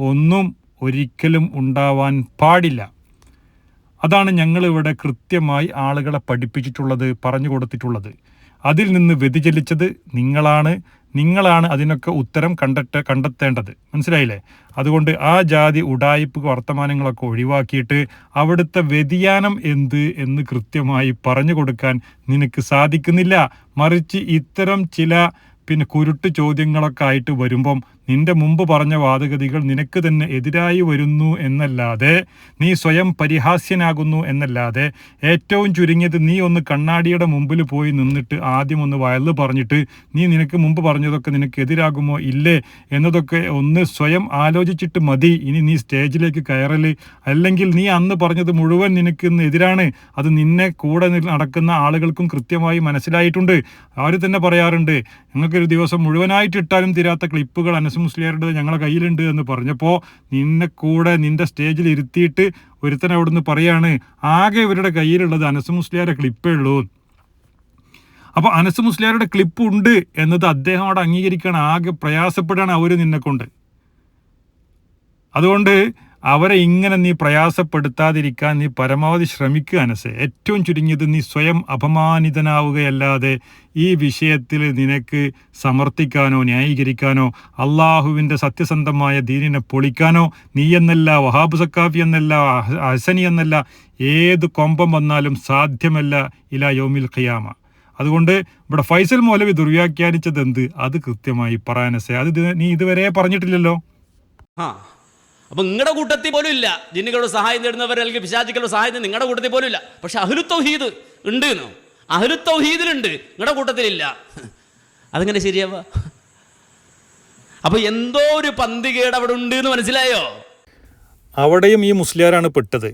ഒന്നും ഒരിക്കലും ഉണ്ടാവാൻ പാടില്ല. അതാണ് ഞങ്ങളിവിടെ കൃത്യമായി ആളുകളെ പഠിപ്പിച്ചിട്ടുള്ളത് പറഞ്ഞു കൊടുത്തിട്ടുള്ളത്. അതിൽ നിന്ന് വ്യതിചലിച്ചത് നിങ്ങളാണ്. നിങ്ങളാണ് അതിനൊക്കെ ഉത്തരം കണ്ടെത്ത കണ്ടെത്തേണ്ടത്. മനസ്സിലായില്ലേ? അതുകൊണ്ട് ആ ജാതി ഉടായിപ്പ് വർത്തമാനങ്ങളൊക്കെ ഒഴിവാക്കിയിട്ട് അവിടുത്തെ വ്യതിയാനം എന്ത് എന്ന് കൃത്യമായി പറഞ്ഞു കൊടുക്കാൻ നിനക്ക് സാധിക്കുന്നില്ല. മറിച്ച് ഇത്തരം ചില പിന്നെ കുരുട്ട് ചോദ്യങ്ങളൊക്കെ ആയിട്ട് വരുമ്പം നിന്റെ മുമ്പ് പറഞ്ഞ വാദഗതികൾ നിനക്ക് തന്നെ എതിരായി വരുന്നു എന്നല്ലാതെ നീ സ്വയം പരിഹാസ്യനാകുന്നു എന്നല്ലാതെ ഏറ്റവും ചുരുങ്ങിയത് നീ ഒന്ന് കണ്ണാടിയുടെ മുമ്പിൽ പോയി നിന്നിട്ട് ആദ്യം ഒന്ന് വയൽ പറഞ്ഞിട്ട് നീ നിനക്ക് മുമ്പ് പറഞ്ഞതൊക്കെ നിനക്ക് എതിരാകുമോ? ഇല്ലേ? എന്നതൊക്കെ ഒന്ന് സ്വയം ആലോചിച്ചിട്ട് മതി. ഇനി നീ സ്റ്റേജിലേക്ക് കയറൽ. അല്ലെങ്കിൽ നീ അന്ന് പറഞ്ഞത് മുഴുവൻ നിനക്ക് ഇന്ന് എതിരാണ്. അത് നിന്നെ കൂടെ നടക്കുന്ന ആളുകൾക്കും കൃത്യമായി മനസ്സിലായിട്ടുണ്ട്. അവർ തന്നെ പറയാറുണ്ട് ഞങ്ങൾക്കൊരു ദിവസം മുഴുവനായിട്ട് ഇട്ടാലും തീരാത്ത ക്ലിപ്പുകൾ അനസ് മുസ്ലിയാരുടെ ഞങ്ങളെ കയ്യിലുണ്ട് എന്ന് പറഞ്ഞപ്പോൾ നിന്നെ കൂടെ നിന്റെ സ്റ്റേജിൽ ഇരുത്തിയിട്ട് ഒരുത്തൻ അവിടുന്ന് പറയാണ് ആകെ ഇവരുടെ കയ്യിലുള്ളത് അനസ് മുസ്ലിയാരെ ക്ലിപ്പേ ഉള്ളൂ. അപ്പോൾ അനസ് മുസ്ലിയാരുടെ ക്ലിപ്പ് ഉണ്ട് എന്നത് അദ്ദേഹം അവിടെ അംഗീകരിക്കാൻ ആകെ പ്രയാസപ്പെടാണ് അവർ നിന്നെ കൊണ്ട് അതുകൊണ്ട് അവരെ ഇങ്ങനെ നീ പ്രയാസപ്പെടുത്താതിരിക്കാൻ നീ പരമാവധി ശ്രമിക്കുക അനസെ. ഏറ്റവും ചുരുങ്ങിയത് നീ സ്വയം അപമാനിതനാവുകയല്ലാതെ ഈ വിഷയത്തിൽ നിനക്ക് സമർത്ഥിക്കാനോ ന്യായീകരിക്കാനോ അള്ളാഹുവിന്റെ സത്യസന്ധമായ ദീനിനെ പൊളിക്കാനോ നീ എന്നല്ല വഹാബ് സക്കാഫി എന്നല്ല ഹസനി എന്നല്ല ഏത് കൊമ്പം വന്നാലും സാധ്യമല്ല ഇല യോമിൽ ഖിയാമ. അതുകൊണ്ട് ഇവിടെ ഫൈസൽ മൗലവി ദുർവ്യാഖ്യാനിച്ചത് എന്ത് അത് കൃത്യമായി പറയാനസെ അത് നീ ഇതുവരെ പറഞ്ഞിട്ടില്ലല്ലോ. ആ അപ്പൊ നിങ്ങളുടെ കൂട്ടത്തിൽ പോലും ഇല്ല. ജിന്നുകളുടെ സഹായം തേടുന്നവർ അല്ലെങ്കിൽ പിശാചിക്കളുടെ സഹായം നിങ്ങളുടെ കൂട്ടത്തിൽ പോലും ഇല്ല. പക്ഷെ അഹ്ലു തൗഹീദ് ഉണ്ട് എന്നോ? അഹ്ലു തൗഹീദിലുണ്ട് നിങ്ങളുടെ കൂട്ടത്തിലില്ല. അതെങ്ങനെ ശരിയാവുക? അപ്പൊ എന്തോ ഒരു പന്തികേട് അവിടെ ഉണ്ട് എന്ന് മനസ്സിലായോ? അവിടെയും ഈ മുസ്ലിയാരാണ് പെട്ടത്.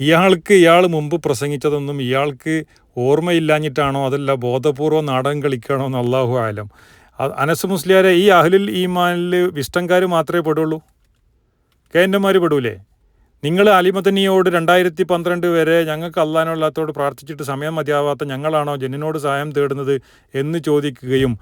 ഇയാൾക്ക് ഇയാൾ മുമ്പ് പ്രസംഗിച്ചതൊന്നും ഇയാൾക്ക് ഓർമ്മയില്ലാഞ്ഞിട്ടാണോ അതല്ല ബോധപൂർവം നാടകം കളിക്കുകയാണോ എന്ന് അള്ളാഹു ആയാലും അനസ് മുസ്ലിയാരെ ഈ അഹ്ലുൽ ഈമാനിൽ വിഷ്ടംകാർ മാത്രമേ പെടുള്ളൂ? കേന്ദ്രന്മാർ പെടൂലേ? നിങ്ങൾ അലിമത്തനിയോട് രണ്ടായിരത്തി പന്ത്രണ്ട് വരെ ഞങ്ങൾക്ക് അള്ളഹാനുള്ളത്തോട് പ്രാർത്ഥിച്ചിട്ട് സമയം മതിയാവാത്ത ഞങ്ങളാണോ ജനിനോട് സഹായം തേടുന്നത് എന്ന് ചോദിക്കുകയും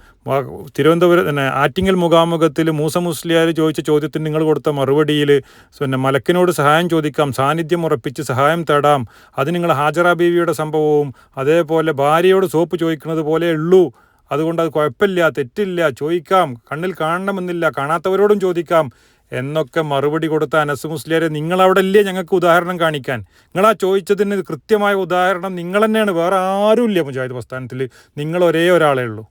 തിരുവനന്തപുരം പിന്നെ ആറ്റിങ്ങൽ മുഖാമുഖത്തിൽ മൂസ മുസ്ലിയാർ ചോദിച്ച ചോദ്യത്തിന് നിങ്ങൾ കൊടുത്ത മറുപടിയിൽ പിന്നെ മലക്കിനോട് സഹായം ചോദിക്കാം സാന്നിധ്യം ഉറപ്പിച്ച് സഹായം തേടാം അത് നിങ്ങൾ ഹാജറ ബീവിയുടെ സംഭവവും അതേപോലെ ഭാര്യയോട് സോപ്പ് ചോദിക്കുന്നത് പോലെ ഉള്ളൂ. അതുകൊണ്ട് അത് കുഴപ്പമില്ല തെറ്റില്ല ചോദിക്കാം കണ്ണിൽ കാണണമെന്നില്ല കാണാത്തവരോടും ചോദിക്കാം. എന്നൊക്കെ മറുപടി കൊടുത്ത അനസ് മുസ്ലിയാരെ നിങ്ങളവിടെ ഇല്ലേ ഞങ്ങൾക്ക് ഉദാഹരണം കാണിക്കാൻ? നിങ്ങൾ ആ ചോദിച്ചതിന് കൃത്യമായ ഉദാഹരണം നിങ്ങൾ തന്നെയാണ്. വേറെ ആരും ഇല്ല മുജാഹിദ് പ്രസ്ഥാനത്തിൽ നിങ്ങൾ ഒരേ ഒരാളേ ഉള്ളൂ.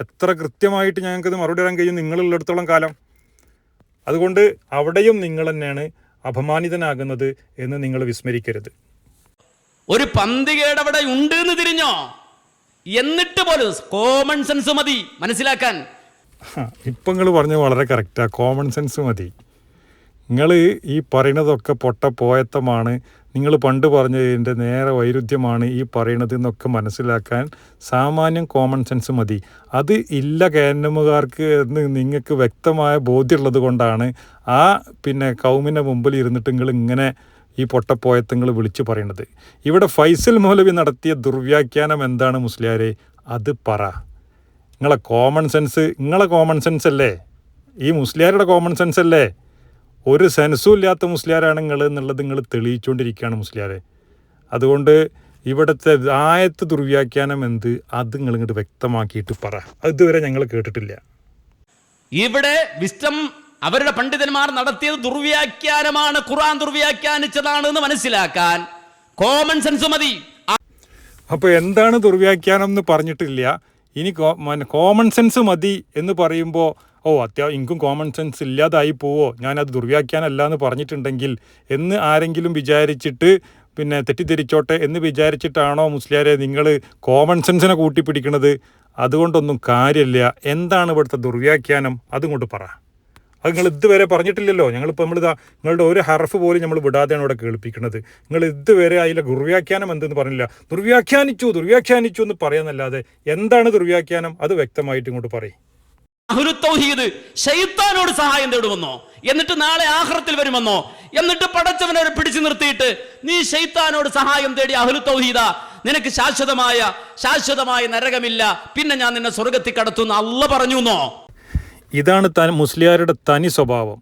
എത്ര കൃത്യമായിട്ട് ഞങ്ങൾക്കിത് മറുപടി തരാൻ കഴിയും നിങ്ങളുള്ളിടത്തോളം കാലം? അതുകൊണ്ട് അവിടെയും നിങ്ങൾ തന്നെയാണ് അപമാനിതനാകുന്നത് എന്ന് നിങ്ങൾ വിസ്മരിക്കരുത്. ഒരു പന്തികേടവിടെ ഉണ്ട് എന്ന് തിരിഞ്ഞോ? എന്നിട്ട് പോലും കോമൺ സെൻസ് മതി മനസ്സിലാക്കാൻ. ഇപ്പം നിങ്ങൾ പറഞ്ഞത് വളരെ കറക്റ്റാണ് കോമൺ സെൻസ് മതി. നിങ്ങൾ ഈ പറയണതൊക്കെ പൊട്ട പോയത്തമാണ് നിങ്ങൾ പണ്ട് പറഞ്ഞതിന്റെ നേരെ വൈരുദ്ധ്യമാണ് ഈ പറയണത് എന്നൊക്കെ മനസ്സിലാക്കാൻ സാമാന്യം കോമൺ സെൻസ് മതി. അത് ഇല്ല കേന്നമുകാർക്ക് എന്ന് നിങ്ങൾക്ക് വ്യക്തമായ ബോധ്യമുള്ളത് കൊണ്ടാണ് ആ പിന്നെ കൗമിന്റെ മുമ്പിൽ ഇരുന്നിട്ട് നിങ്ങൾ ഇങ്ങനെ ഈ പൊട്ടപ്പോയത്തങ്ങൾ വിളിച്ചു പറയുന്നത് ഇവിടെ ഫൈസൽ മൗലവി നടത്തിയ ദുർവ്യാഖ്യാനം എന്താണ് മുസ്ലിയാരെ? അത് പറ. നിങ്ങളെ കോമൺ സെൻസ് നിങ്ങളെ കോമൺ സെൻസ് അല്ലേ? ഈ മുസ്ലിയാരുടെ കോമൺ സെൻസ് അല്ലേ? ഒരു സെൻസും ഇല്ലാത്ത മുസ്ലിയാരാണ് നിങ്ങൾ എന്നുള്ളത് നിങ്ങൾ തെളിയിച്ചുകൊണ്ടിരിക്കുകയാണ് മുസ്ലിയാരെ. അതുകൊണ്ട് ഇവിടുത്തെ ആയത്ത് ദുർവ്യാഖ്യാനം എന്ത്? അത് നിങ്ങൾ ഇങ്ങോട്ട് വ്യക്തമാക്കിയിട്ട് പറ. അതുവരെ ഇതുവരെ ഞങ്ങൾ കേട്ടിട്ടില്ല. ഇവിടെ വിസ്റ്റം അവരുടെ പണ്ഡിതന്മാർ നടത്തിയത് ദുർവ്യാഖ്യാനമാണ് ഖുറാൻ ദുർവ്യാഖ്യാനിച്ചതാണ് എന്ന് മനസ്സിലാക്കാൻ കോമൺ സെൻസ് മതി. അപ്പോൾ എന്താണ് ദുർവ്യാഖ്യാനം എന്ന് പറഞ്ഞിട്ടില്ല? ഇനി കോമൺ സെൻസ് മതി എന്ന് പറയുമ്പോൾ ഓ അത്യാവശ്യം എനിക്കും കോമൺ സെൻസ് ഇല്ലാതായി പോവോ ഞാനത് ദുർവ്യാഖ്യാനമല്ല എന്ന് പറഞ്ഞിട്ടുണ്ടെങ്കിൽ എന്ന് ആരെങ്കിലും വിചാരിച്ചിട്ട് പിന്നെ തെറ്റിദ്ധരിച്ചോട്ടെ എന്ന് വിചാരിച്ചിട്ടാണോ മുസ്ലിയാരെ നിങ്ങൾ കോമൺ സെൻസിനെ കൂട്ടിപ്പിടിക്കണത്? അതുകൊണ്ടൊന്നും കാര്യമില്ല. എന്താണ് ഇവിടുത്തെ ദുർവ്യാഖ്യാനം? അതും കൊണ്ട് പറ. അത് നിങ്ങൾ ഇതുവരെ പറഞ്ഞിട്ടില്ലല്ലോ. ഞങ്ങളിപ്പോൾ നമ്മളിതാ നിങ്ങളുടെ ഒരു ഹർഫ് പോലും നമ്മൾ വിടാതെയാണ് ഇവിടെ കേൾപ്പിക്കുന്നത്. നിങ്ങൾ ഇതുവരെ അതിലെ ദുർവ്യാഖ്യാനം എന്തെന്ന് പറഞ്ഞില്ല. ദുർവ്യാഖ്യാനിച്ചു ദുർവ്യാഖ്യാനിച്ചു എന്ന് പറയാന്നല്ലാതെ എന്താണ് ദുർവ്യാഖ്യാനം? അത് വ്യക്തമായിട്ട് ഇങ്ങോട്ട് പറയും. ഷെയ്ത്താനോട് സഹായം തേടുമെന്നോ? എന്നിട്ട് നാളെ ആഹ്റത്തിൽ വരുമെന്നോ? എന്നിട്ട് പടച്ചവനെ പിടിച്ചു നിർത്തിയിട്ട് നീ ഷെയ്ത്താനോട് സഹായം തേടി അഹ്ലു തൗഹീദ. നിനക്ക് ശാശ്വതമായ ശാശ്വതമായ നരകമില്ല. പിന്നെ ഞാൻ നിന്നെ സ്വർഗത്തിൽ കടത്തുന്ന അല്ല പറഞ്ഞു എന്നോ ഇതാണ് തൻ മുസ്ലിയാരുടെ തനി സ്വഭാവം.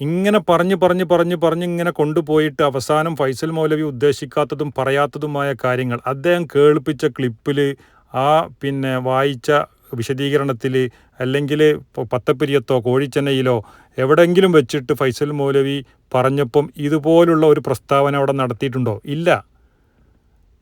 ഇങ്ങനെ പറഞ്ഞ് പറഞ്ഞ് പറഞ്ഞ് പറഞ്ഞ് ഇങ്ങനെ കൊണ്ടുപോയിട്ട് അവസാനം ഫൈസൽ മൗലവി ഉദ്ദേശിക്കാത്തതും പറയാത്തതുമായ കാര്യങ്ങൾ അദ്ദേഹം കേൾപ്പിച്ച ക്ലിപ്പിൽ ആ പിന്നെ വായിച്ച വിശദീകരണത്തിൽ അല്ലെങ്കിൽ പത്തപ്പിരിയത്തോ കോഴിച്ചെന്നൈയിലോ എവിടെയെങ്കിലും വെച്ചിട്ട് ഫൈസൽ മൗലവി പറഞ്ഞപ്പം ഇതുപോലുള്ള ഒരു പ്രസ്താവന അവിടെ നടത്തിയിട്ടുണ്ടോ? ഇല്ല.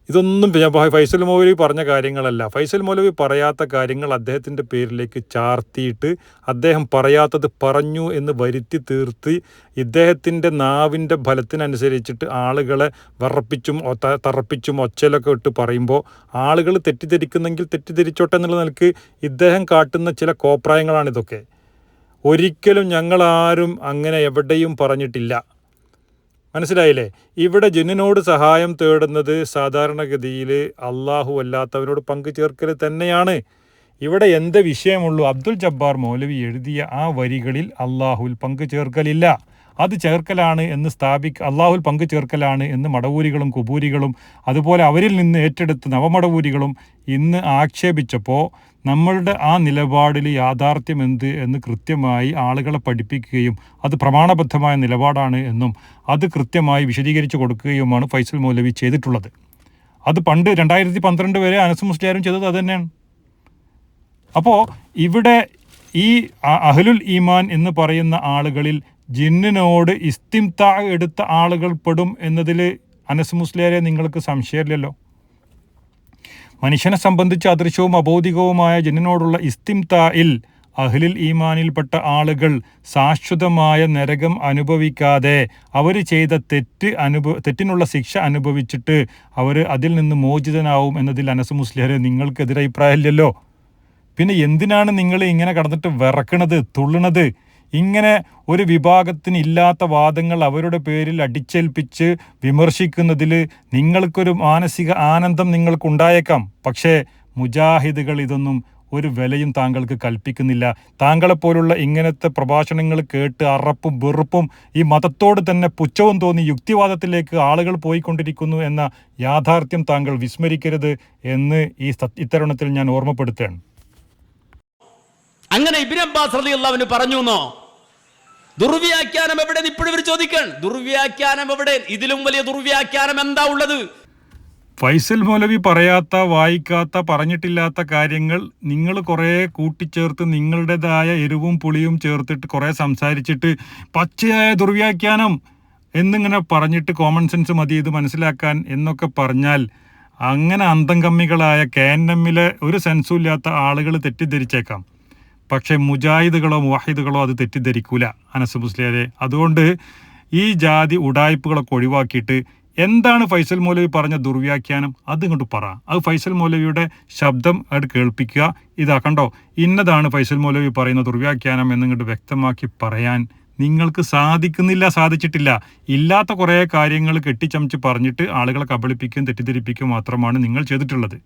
ഇതൊന്നും പിന്നെ ഫൈസൽ മൗലവി പറഞ്ഞ കാര്യങ്ങളല്ല. ഫൈസൽ മൗലവി പറയാത്ത കാര്യങ്ങൾ അദ്ദേഹത്തിന്റെ പേരിലേക്ക് ചാർത്തിയിട്ട് അദ്ദേഹം പറയാത്തത് പറഞ്ഞു എന്ന് വരുത്തി തീർത്ത് ഇദ്ദേഹത്തിന്റെ നാവിന്റെ ഫലത്തിനനുസരിച്ചിട്ട് ആളുകളെ വിറപ്പിച്ചും തറപ്പിച്ചും ഒച്ചയിലൊക്കെ ഇട്ട് പറയുമ്പോൾ ആളുകൾ തെറ്റിദ്ധരിക്കുന്നെങ്കിൽ തെറ്റിദ്ധരിച്ചോട്ടെ എന്നുള്ള നിലയ്ക്ക് ഇദ്ദേഹം കാട്ടുന്ന ചില കോപ്രായങ്ങളാണിതൊക്കെ. ഒരിക്കലും ഞങ്ങളാരും അങ്ങനെ എവിടെയും പറഞ്ഞിട്ടില്ല. മനസ്സിലായില്ലേ? ഇവിടെ ജിന്നിനോട് സഹായം തേടുന്നത് സാധാരണഗതിയിൽ അള്ളാഹു അല്ലാത്തവരോട് പങ്കു ചേർക്കൽ തന്നെയാണ്. ഇവിടെ എന്ത് വിഷയമുള്ളൂ? അബ്ദുൽ ജബ്ബാർ മൗലവി എഴുതിയ ആ വരികളിൽ അള്ളാഹുൽ പങ്കു ചേർക്കലില്ല. അത് ചേർക്കലാണ് എന്ന് സ്ഥാപി അള്ളാഹുൽ പങ്കു ചേർക്കലാണ് എന്ന് മടവൂരികളും കുബൂരികളും അതുപോലെ അവരിൽ നിന്ന് ഏറ്റെടുത്ത് നവമടവൂരികളും ഇന്ന് ആക്ഷേപിച്ചപ്പോൾ നമ്മളുടെ ആ നിലപാടിൽ യാഥാർത്ഥ്യം എന്ത് എന്ന് കൃത്യമായി ആളുകളെ പഠിപ്പിക്കുകയും അത് പ്രമാണബദ്ധമായ നിലപാടാണ് എന്നും അത് കൃത്യമായി വിശദീകരിച്ചു കൊടുക്കുകയുമാണ് ഫൈസൽ മൗലവി ചെയ്തിട്ടുള്ളത്. അത് പണ്ട് രണ്ടായിരത്തി പന്ത്രണ്ട് വരെ അനസ് മുസ്ലിയാരും ചെയ്തത് അതുതന്നെയാണ് അപ്പോൾ ഇവിടെ ഈ അഹലുൽ ഈമാൻ എന്ന് പറയുന്ന ആളുകളിൽ ജിന്നിനോട് ഇസ്തിംത എടുത്ത ആളുകൾ പെടും എന്നതിൽ അനസ് മുസ്ലിയാരെ നിങ്ങൾക്ക് സംശയമില്ലല്ലോ? മനുഷ്യനെ സംബന്ധിച്ച് അദൃശ്യവും അബോധികവുമായ ജിന്നിനോടുള്ള ഇസ്തിംതായിൽ അഹ്ലിൽ ഈമാനിൽപ്പെട്ട ആളുകൾ ശാശ്വതമായ നരകം അനുഭവിക്കാതെ അവർ ചെയ്ത തെറ്റ് അനുഭവ തെറ്റിനുള്ള ശിക്ഷ അനുഭവിച്ചിട്ട് അവർ അതിൽ നിന്ന് മോചിതനാവും എന്നതിൽ അനസ് മുസ്ലിഹരെ നിങ്ങൾക്കെതിരെ അഭിപ്രായമില്ലല്ലോ. പിന്നെ എന്തിനാണ് നിങ്ങൾ ഇങ്ങനെ കടന്നിട്ട് വിറക്കണത് തുള്ളണത്? ഇങ്ങനെ ഒരു വിഭാഗത്തിന് ഇല്ലാത്ത വാദങ്ങൾ അവരുടെ പേരിൽ അടിച്ചേൽപ്പിച്ച് വിമർശിക്കുന്നതിൽ നിങ്ങൾക്കൊരു മാനസിക ആനന്ദം നിങ്ങൾക്കുണ്ടായേക്കാം. പക്ഷേ മുജാഹിദുകൾ ഇതൊന്നും ഒരു വിലയും താങ്കൾക്ക് കൽപ്പിക്കുന്നില്ല. താങ്കളെപ്പോലുള്ള ഇങ്ങനത്തെ പ്രഭാഷണങ്ങൾ കേട്ട് അറപ്പും വെറുപ്പും ഈ മതത്തോട് തന്നെ പുച്ഛവും തോന്നി യുക്തിവാദത്തിലേക്ക് ആളുകൾ പോയിക്കൊണ്ടിരിക്കുന്നു എന്ന യാഥാർത്ഥ്യം താങ്കൾ വിസ്മരിക്കരുത് എന്ന് ഈ ഇത്തരുണത്തിൽ ഞാൻ ഓർമ്മപ്പെടുത്തുകയാണ്. അങ്ങനെ ഇബിൻ അബ്ബാസ് റലി അള്ളാവിന് പറഞ്ഞു എന്നോ ദുർവ്യാഖ്യാനം എവിടെ ഇപ്പോഴും ഇവർ ചോദിക്കാൻ. ദുർവ്യാഖ്യാനം എവിടെ? ഇതിലും വലിയ ദുർവ്യാഖ്യാനം എന്താ ഉള്ളത്? ഫൈസൽ മൗലവി പറയാത്ത വായിക്കാത്ത പറഞ്ഞിട്ടില്ലാത്ത കാര്യങ്ങൾ നിങ്ങൾ കുറേ കൂട്ടിച്ചേർത്ത് നിങ്ങളുടേതായ എരിവും പുളിയും ചേർത്തിട്ട് കുറേ സംസാരിച്ചിട്ട് പച്ചയായ ദുർവ്യാഖ്യാനം എന്നിങ്ങനെ പറഞ്ഞിട്ട് കോമൺ സെൻസ് മതി ഇത് മനസ്സിലാക്കാൻ എന്നൊക്കെ പറഞ്ഞാൽ അങ്ങനെ അന്തം കമ്മികളായ എമ്മിലെ ഒരു സെൻസും ഇല്ലാത്ത ആളുകൾ തെറ്റിദ്ധരിച്ചേക്കാം. പക്ഷേ മുജാഹിദുകളോ മുവാഹിദുകളോ അത് തെറ്റിദ്ധരിക്കൂല അനസ് മുസ്ലിയാരെ. അതുകൊണ്ട് ഈ ജാതി ഉടായ്പകളൊക്കെ ഒഴിവാക്കിയിട്ട് എന്താണ് ഫൈസൽ മൗലവി പറഞ്ഞ ദുർവ്യാഖ്യാനം? അത് ഇങ്ങോട്ട് പറ. അത് ഫൈസൽ മൗലവിയുടെ ശബ്ദം അത് കേൾപ്പിക്കുക. ഇതാ കണ്ടോ? ഇന്നതാണ് ഫൈസൽ മൗലവി പറയുന്ന ദുർവ്യാഖ്യാനം എന്നിങ്ങോട്ട് വ്യക്തമാക്കി പറയാൻ. നിങ്ങൾക്ക് സാധിക്കുന്നില്ല സാധിച്ചിട്ടില്ല. ഇല്ലാത്ത കുറേ കാര്യങ്ങൾ കെട്ടിച്ചമച്ച് പറഞ്ഞിട്ട് ആളുകളെ കബളിപ്പിക്കുകയും തെറ്റിദ്ധരിപ്പിക്കുകയും മാത്രമാണ് നിങ്ങൾ ചെയ്തിട്ടുള്ളത്.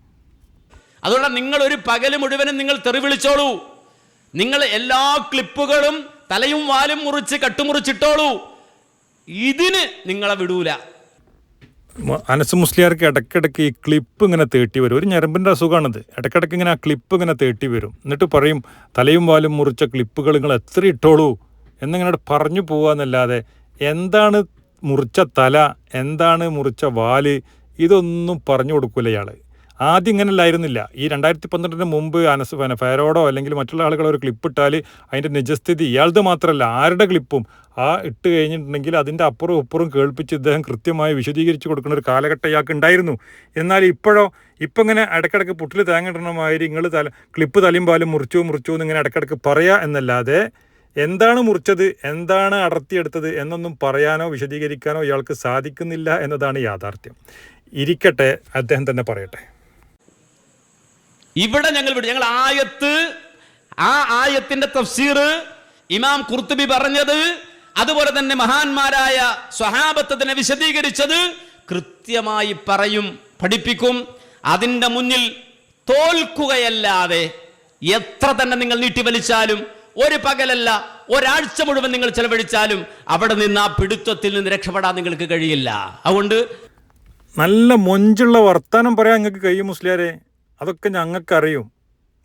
അതുകൊണ്ട് നിങ്ങൾ ഒരു പകൽ മുഴുവനും നിങ്ങൾ തെറി വിളിച്ചോളൂ നിങ്ങൾ എല്ലാ ക്ലിപ്പുകളും തലയും വാലും മുറിച്ച് കട്ടുമുറിച്ചിട്ടോളൂ. ഇതിന് നിങ്ങളെ വിടൂല. അനസ് മുസ്ലിയാർക്ക് ഇടയ്ക്കിടയ്ക്ക് ഈ ക്ലിപ്പ് ഇങ്ങനെ തേട്ടി വരും. ഒരു ഞരമ്പിന്റെ അസുഖമാണിത്. ഇടയ്ക്കിടയ്ക്ക് ഇങ്ങനെ ആ ക്ലിപ്പ് ഇങ്ങനെ തേട്ടി വരും. എന്നിട്ട് പറയും തലയും വാലും മുറിച്ച ക്ലിപ്പുകൾ നിങ്ങൾ എത്ര ഇട്ടോളൂ? എന്നിങ്ങനെ പറഞ്ഞു പോവാന്നല്ലാതെ എന്താണ് മുറിച്ച തല എന്താണ് മുറിച്ച വാൽ ഇതൊന്നും പറഞ്ഞു കൊടുക്കൂല ഇയാൾ ആദ്യം ഇങ്ങനെ ഇങ്ങനെയല്ലായിരുന്നില്ല. ഈ രണ്ടായിരത്തി പന്ത്രണ്ടിന് മുമ്പ് അനസ് പിന്നെ ഫെയറോടോ അല്ലെങ്കിൽ മറ്റുള്ള ആളുകൾ ഒരു ക്ലിപ്പ് ഇട്ടാൽ അതിന്റെ നിജസ്ഥിതി ഇയാളത് മാത്രമല്ല ആരുടെ ക്ലിപ്പും ആ ഇട്ട് കഴിഞ്ഞിട്ടുണ്ടെങ്കിൽ അതിന്റെ അപ്പുറവും ഇപ്പുറവും കേൾപ്പിച്ച് ഇദ്ദേഹം കൃത്യമായി വിശദീകരിച്ച് കൊടുക്കുന്ന ഒരു കാലഘട്ടം ഇയാൾക്ക് ഉണ്ടായിരുന്നു. എന്നാൽ ഇപ്പോഴോ ഇപ്പം ഇങ്ങനെ ഇടയ്ക്കിടയ്ക്ക് പുട്ടിൽ തേങ്ങ ഇടണ മാതിരി നിങ്ങൾ തല ക്ലിപ്പ് തലയും പാലും മുറിച്ചു മുറിച്ചു എന്ന് ഇങ്ങനെ ഇടയ്ക്കിടയ്ക്ക് പറയുക എന്നല്ലാതെ എന്താണ് മുറിച്ചത് എന്താണ് അടർത്തിയെടുത്തത് എന്നൊന്നും പറയാനോ വിശദീകരിക്കാനോ ഇയാൾക്ക് സാധിക്കുന്നില്ല എന്നതാണ് യാഥാർത്ഥ്യം. ഇരിക്കട്ടെ അദ്ദേഹം തന്നെ പറയട്ടെ. ഇവിടെ ഞങ്ങൾ വിട്ടു ഞങ്ങൾ ആയത്ത് ആ ആയത്തിന്റെ തഫ്സീർ ഇമാം കുർത്തുബി പറഞ്ഞത് അതുപോലെ തന്നെ മഹാന്മാരായ സ്വഹാബത്തതിനെ വിശദീകരിച്ചത് കൃത്യമായി പറയും പഠിപ്പിക്കും. അതിന്റെ മുന്നിൽ തോൽക്കുകയല്ലാതെ എത്ര തന്നെ നിങ്ങൾ നീട്ടി വലിച്ചാലും ഒരു പകലല്ല ഒരാഴ്ച മുഴുവൻ നിങ്ങൾ ചെലവഴിച്ചാലും അവിടെ നിന്ന് ആ പിടുത്തത്തിൽ നിന്ന് രക്ഷപ്പെടാൻ നിങ്ങൾക്ക് കഴിയില്ല. അതുകൊണ്ട് നല്ല മൊഞ്ചുള്ള വർത്തമാനം പറയാൻ നിങ്ങൾക്ക് കഴിയും മുസ്ലിയാരെ. അതൊക്കെ ഞങ്ങൾക്കറിയും.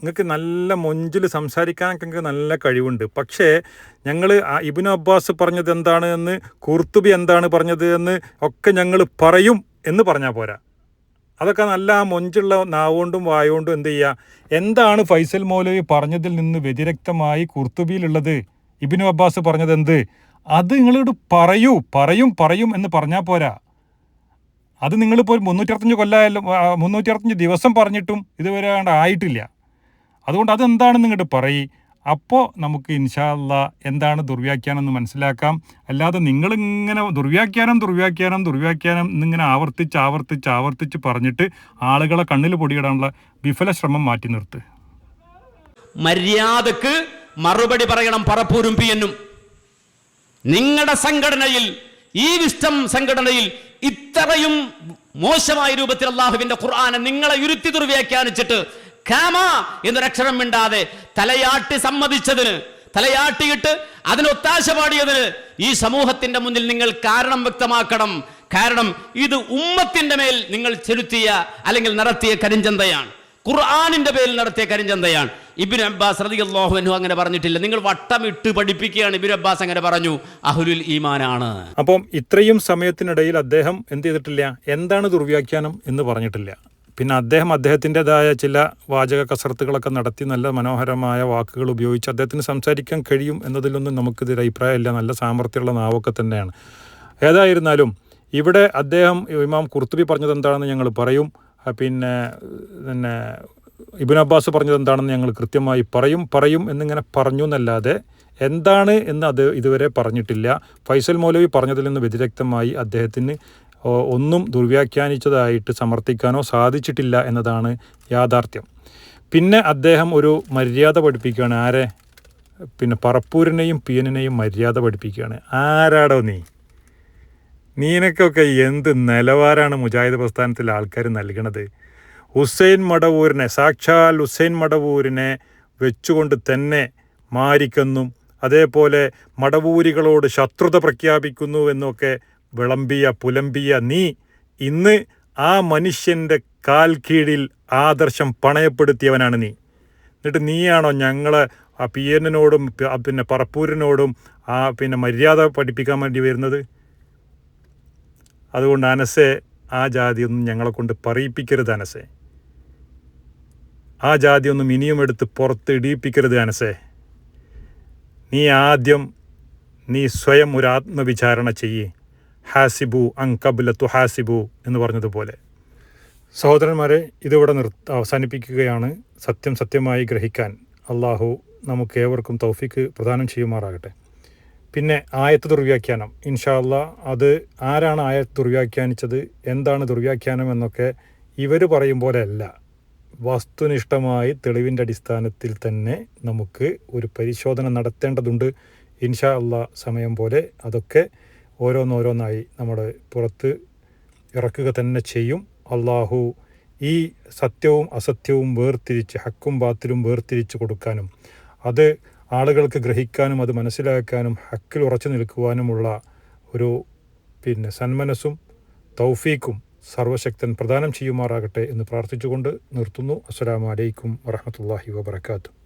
നിങ്ങൾക്ക് നല്ല മൊഞ്ചിൽ സംസാരിക്കാനൊക്കെ നിങ്ങൾക്ക് നല്ല കഴിവുണ്ട്. പക്ഷേ ഞങ്ങൾ ഇബിനു അബ്ബാസ് പറഞ്ഞത് എന്താണ് എന്ന് കുർത്തുബി എന്താണ് പറഞ്ഞത് എന്ന് ഒക്കെ ഞങ്ങൾ പറയും എന്ന് പറഞ്ഞാൽ പോരാ. അതൊക്കെ നല്ല ആ മൊഞ്ചുള്ള നാവുകൊണ്ടും വായുകൊണ്ടും എന്ത് ചെയ്യുക എന്താണ് ഫൈസൽ മൗലവി പറഞ്ഞതിൽ നിന്ന് വ്യതിരക്തമായി കുർത്തുബിയിലുള്ളത്? ഇബിനു അബ്ബാസ് പറഞ്ഞത് എന്ത് അത് നിങ്ങളോട് പറയൂ പറയും പറയും എന്ന് പറഞ്ഞാൽ പോരാ. അത് നിങ്ങളിപ്പോൾ മുന്നൂറ്ററുപത്തഞ്ച് കൊല്ലമായാലും മുന്നൂറ്ററുപത്തഞ്ച് ദിവസം പറഞ്ഞിട്ടും ഇതുവരെ ആയിട്ടില്ല. അതുകൊണ്ട് അതെന്താണെന്ന് ഇങ്ങോട്ട് പറയി? അപ്പോൾ നമുക്ക് ഇൻഷാല്ല എന്താണ് ദുർവ്യാഖ്യാനം എന്ന് മനസ്സിലാക്കാം. അല്ലാതെ നിങ്ങളിങ്ങനെ ദുർവ്യാഖ്യാനം ദുർവ്യാഖ്യാനം ദുർവ്യാഖ്യാനം എന്നിങ്ങനെ ആവർത്തിച്ച് ആവർത്തിച്ച് ആവർത്തിച്ച് പറഞ്ഞിട്ട് ആളുകളെ കണ്ണിൽ പൊടിയിടാനുള്ള വിഫല ശ്രമം മാറ്റി നിർത്ത്. മര്യാദയ്ക്ക് മറുപടി പറയണം പറപ്പൂരും പിയനും നിങ്ങളുടെ സംഘടനയിൽ ഈ വിഷ്ടം സംഘടനയിൽ ഇത്രയും മോശമായ രൂപത്തിൽ അള്ളാഹുവിന്റെ ഖുർആനെ നിങ്ങളെ ഇരുത്തി ദുർവ്യാഖ്യാനിച്ചിട്ട് ഖാമ എന്നൊരക്ഷരം മിണ്ടാതെ തലയാട്ടി സമ്മതിച്ചതിന് തലയാട്ടിയിട്ട് അതിന് ഒത്താശ പാടിയതിന് ഈ സമൂഹത്തിന്റെ മുന്നിൽ നിങ്ങൾ കാരണം വ്യക്തമാക്കണം. കാരണം ഇത് ഉമ്മത്തിന്റെ മേൽ നിങ്ങൾ ചെലുത്തിയ അല്ലെങ്കിൽ നടത്തിയ കരിഞ്ചന്തയാണ്. ഖുർആാനിന്റെ പേരിൽ നടത്തിയ കരിഞ്ചന്തയാണ്. ഇബിൻ അബ്ബാസ് റതിയല്ലാഹുവിനു അങ്ങനെ പറഞ്ഞിട്ടില്ല. നിങ്ങൾ വട്ടമിട്ട് പഠിപ്പിക്കുകയാണ്. ഇബിൻ അബ്ബാസ് അങ്ങനെ പറഞ്ഞു അഹുലുൽ ഈമാനാണ്. അപ്പം ഇത്രയും സമയത്തിനിടയിൽ അദ്ദേഹം എന്ത് ചെയ്തിട്ടില്ല? എന്താണ് ദുർവ്യാഖ്യാനം എന്ന് പറഞ്ഞിട്ടില്ല. പിന്നെ അദ്ദേഹം അദ്ദേഹത്തിന്റെതായ ചില വാചക കസർത്തുകളൊക്കെ നടത്തി നല്ല മനോഹരമായ വാക്കുകൾ ഉപയോഗിച്ച് അദ്ദേഹത്തിന് സംസാരിക്കാൻ കഴിയും എന്നതിലൊന്നും നമുക്കിതൊരു അഭിപ്രായമില്ല. നല്ല സാമർഥ്യമുള്ള നാവൊക്കെ തന്നെയാണ്. ഏതായിരുന്നാലും ഇവിടെ അദ്ദേഹം ഇമാം കുർത്തുബി പറഞ്ഞത് എന്താണെന്ന് ഞങ്ങൾ പറയും. പിന്നെ പിന്നെ ഇബിൻ അബ്ബാസ് പറഞ്ഞത് എന്താണെന്ന് ഞങ്ങൾ കൃത്യമായി പറയും പറയും എന്നിങ്ങനെ പറഞ്ഞു എന്നല്ലാതെ എന്താണ് എന്ന് അത് ഇതുവരെ പറഞ്ഞിട്ടില്ല. ഫൈസൽ മൗലവി പറഞ്ഞതിൽ നിന്ന് വ്യതിരക്തമായി അദ്ദേഹത്തിന് ഒന്നും ദുർവ്യാഖ്യാനിച്ചതായിട്ട് സമർത്ഥിക്കാനോ സാധിച്ചിട്ടില്ല എന്നതാണ് യാഥാർത്ഥ്യം. പിന്നെ അദ്ദേഹം ഒരു മര്യാദ പഠിപ്പിക്കുകയാണ്. ആരെ? പിന്നെ പറപ്പൂരിനെയും പിയനിനെയും മര്യാദ പഠിപ്പിക്കുകയാണ്. ആരാടോ നീ? നീനക്കൊക്കെ എന്ത് നിലവാരാണ് മുജാഹിദ് പ്രസ്ഥാനത്തിലെ ആൾക്കാർ നൽകണത്? ഹുസൈൻ മടവൂരിനെ സാക്ഷാൽ ഹുസൈൻ മടവൂരിനെ വെച്ചുകൊണ്ട് തന്നെ മാരിക്കെന്നും അതേപോലെ മടവൂരികളോട് ശത്രുത പ്രഖ്യാപിക്കുന്നു എന്നൊക്കെ വിളമ്പിയ പുലമ്പിയ നീ ഇന്ന് ആ മനുഷ്യന്റെ കാൽ കീഴിൽ ആദർശം പണയപ്പെടുത്തിയവനാണ് നീ. എന്നിട്ട് നീയാണോ ഞങ്ങളെ ആ പി പിന്നെ പറപ്പൂരിനോടും ആ പിന്നെ മര്യാദ പഠിപ്പിക്കാൻ വേണ്ടി വരുന്നത്? അതുകൊണ്ട് അനസെ ആ ജാതിയൊന്നും ഞങ്ങളെ കൊണ്ട് പറയിപ്പിക്കരുത് അനസെ. ആ ജാതിയൊന്നും ഇനിയും എടുത്ത് പുറത്ത് ഇടിയിപ്പിക്കരുത് അനസെ. നീ ആദ്യം നീ സ്വയം ഒരു ആത്മവിചാരണ ചെയ്യേ. ഹാസിബു അങ്കബുല തുഹാസിബു എന്ന് പറഞ്ഞതുപോലെ. സഹോദരന്മാരെ ഇതിവിടെ നിർ അവസാനിപ്പിക്കുകയാണ്. സത്യം സത്യമായി ഗ്രഹിക്കാൻ അള്ളാഹു നമുക്ക് ഏവർക്കും തൗഫിക്ക് പ്രദാനം ചെയ്യുമാറാകട്ടെ. പിന്നെ ആയത്ത് ദുർവ്യാഖ്യാനം. ഇൻഷാല്ല അത് ആരാണ് ആയത്ത് ദുർവ്യാഖ്യാനിച്ചത്? എന്താണ് ദുർവ്യാഖ്യാനം എന്നൊക്കെ ഇവർ പറയും പോലെയല്ല. വസ്തുനിഷ്ഠമായി തെളിവിന്റെ അടിസ്ഥാനത്തിൽ തന്നെ നമുക്ക് ഒരു പരിശോധന നടത്തേണ്ടതുണ്ട്. ഇൻഷാ അല്ല സമയം പോലെ അതൊക്കെ ഓരോന്നോരോന്നായി നമ്മൾ പുറത്ത് ഇറക്കുക തന്നെ ചെയ്യും. അള്ളാഹു ഈ സത്യവും അസത്യവും വേർതിരിച്ച് ഹക്കും ബാത്തിലും വേർതിരിച്ച് കൊടുക്കാനും. അത് ആളുകൾക്ക് ഗ്രഹിക്കാനും അത് മനസ്സിലാക്കാനും ഹക്കിൽ ഉറച്ചു നിൽക്കുവാനുമുള്ള ഒരു പിന്നെ സന്മനസ്സും തൗഫീക്കും സർവശക്തൻ പ്രദാനം ചെയ്യുമാറാകട്ടെ എന്ന് പ്രാർത്ഥിച്ചുകൊണ്ട് നിർത്തുന്നു. അസ്സലാമു അലൈക്കും വറഹമത്തല്ലാഹി വബർക്കാത്തു